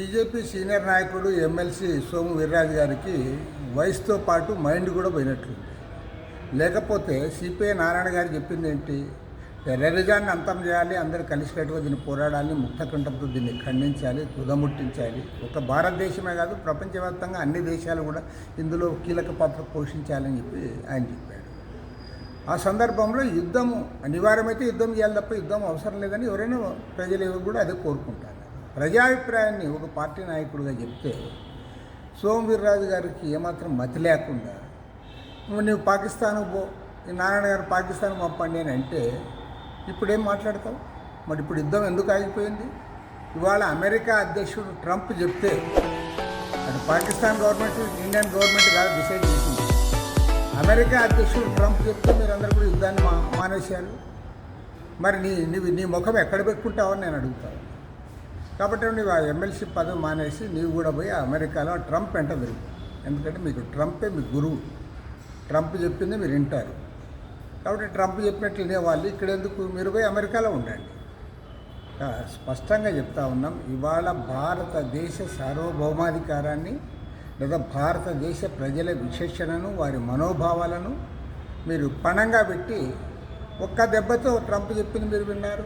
BJP senior నాయకుడు MLC Somu Veerraju గారికి వయసుతో పాటు మైండ్ కూడా పోయినట్లుంది లేకపోతే సిపిఐ నారాయణ గారు చెప్పింది ఏంటి? టెర్రరిజాన్ని అంతం చేయాలి అందరూ కలిసికట్టుగా దీన్ని పోరాడాలి ముక్తకంఠంతో దీన్ని ఖండించాలి తుదముట్టించాలి. ఒక భారతదేశమే కాదు ప్రపంచవ్యాప్తంగా అన్ని దేశాలు కూడా ఇందులో కీలక పాత్ర పోషించాలని చెప్పి ఆయన చెప్పాడు. ఆ సందర్భంలో యుద్ధము అనివార్యమైతే యుద్ధం చేయాలి తప్ప యుద్ధం అవసరం లేదని ఎవరైనా ప్రజలు ఎవరు కూడా అదే కోరుకుంటారు. ప్రజాభిప్రాయాన్ని ఒక పార్టీ నాయకుడిగా చెప్తే సోమవీర్రాజు గారికి ఏమాత్రం మతి లేకుండా నువ్వు నువ్వు పాకిస్తాన్కు పో నారాయణ గారు పాకిస్తాన్ పంపండి అని అంటే ఇప్పుడేం మాట్లాడతావు? మరి ఇప్పుడు యుద్ధం ఎందుకు ఆగిపోయింది? ఇవాళ అమెరికా అధ్యక్షుడు ట్రంప్ చెప్తే అది పాకిస్తాన్ గవర్నమెంట్ ఇండియన్ గవర్నమెంట్ కాదు డిసైడ్ చేసింది. అమెరికా అధ్యక్షుడు ట్రంప్ చెప్తే మీరందరూ కూడా యుద్ధాన్ని మా మానేశారు. మరి నీ నీ ముఖం ఎక్కడ పెట్టుకుంటావని నేను అడుగుతాను. కాబట్టి నువ్వు ఆ ఎమ్మెల్సీ పదవి మానేసి నీవు కూడా పోయి అమెరికాలో ట్రంప్ వెంట తిరుగు. ఎందుకంటే మీకు ట్రంపే మీ గురువు. ట్రంప్ చెప్పింది మీరు వింటారు. కాబట్టి ట్రంప్ చెప్పినట్లు వినేవాళ్ళు ఇక్కడ ఎందుకు మీరు పోయి అమెరికాలో ఉండండి. స్పష్టంగా చెప్తా ఉన్నాం ఇవాళ భారతదేశ సార్వభౌమాధికారాన్ని లేదా భారతదేశ ప్రజల విశేషణను వారి మనోభావాలను మీరు పణంగా పెట్టి ఒక్క దెబ్బతో ట్రంప్ చెప్పింది మీరు విన్నారు.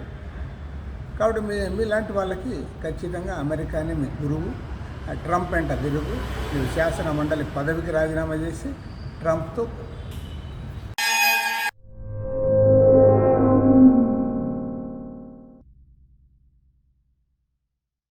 కాబట్టి మీ మీలాంటి వాళ్ళకి ఖచ్చితంగా అమెరికానే మీ గురువు. ఆ ట్రంప్ వెంట తిరుగు. మీరు శాసన మండలి పదవికి రాజీనామా చేసి ట్రంప్తో